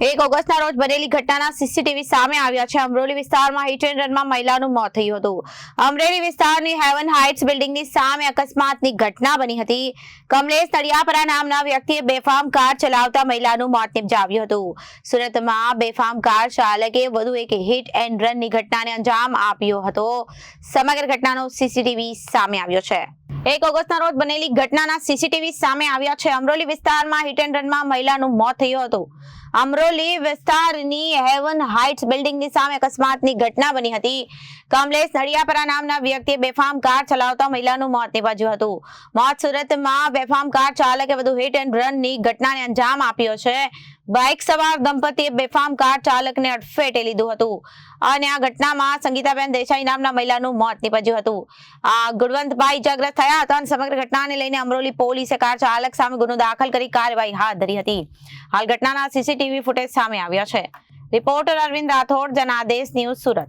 એક ઓગસ્ટના રોજ બનેલી ઘટનાના સીસીટીવી સામે આવ્યા છે. અમરોલી વિસ્તારમાં હિટ એન્ડ રનમાં મહિલાનું મોત થયું હતું. અમરેલી વિસ્તારની હેવન હાઇટ્સ બિલ્ડિંગની સામે અકસ્માતની ઘટના બની હતી. કમલેશ તળિયાપરા નામના વ્યક્તિએ બેફામ કાર ચલાવતા મહિલાનું મોત નિપજાવ્યું હતું. સુરતમાં બેફામ કાર ચાલકે વધુ એક હિટ એન્ડ રનની ઘટનાને અંજામ આપ્યો હતો. સમગ્ર ઘટનાનો સીસીટીવી સામે આવ્યો છે. એક ઓગસ્ટના રોજ બનેલી ઘટનાના સીસીટીવી સામે આવ્યા છે. અમરોલી વિસ્તારમાં હિટ એન્ડ રનમાં મહિલાનું મોત થયું હતું. અમરોલી વિસ્તારની હેવન હાઇટ્સ બિલ્ડિંગની સામે અકસ્માતની ઘટના બની હતી. કમલેશ નડિયાપરા નામના વ્યક્તિએ બેફામ કાર ચલાવતા મહિલાનું મોત નિપજ્યું હતું. મોત સુરતમાં બેફામ કાર ચાલકે વધુ હિટ એન્ડ રનની ઘટનાને અંજામ આપ્યો છે. બાઇક સવાર દંપતીએ બેફામ કાર ચાલકને અડફેટે લીધું હતું. અને આ ઘટનામાં સંગીતાબેન દેસાઈ નામના મહિલાનું મોત નિપજ્યું હતું. આ ગુણવંતભાઈ ઇજાગ્રસ્ત થયા હતા અને સમગ્ર ઘટનાને લઈને અમરોલી પોલીસે કાર ચાલક સામે ગુનો દાખલ કરી કાર્યવાહી હાથ ધરી હતી. હાલ ઘટનાના સીસીટીવી ફૂટેજ સામે આવ્યા છે. Reporter Arvind Rathod, Janadesh news Surat.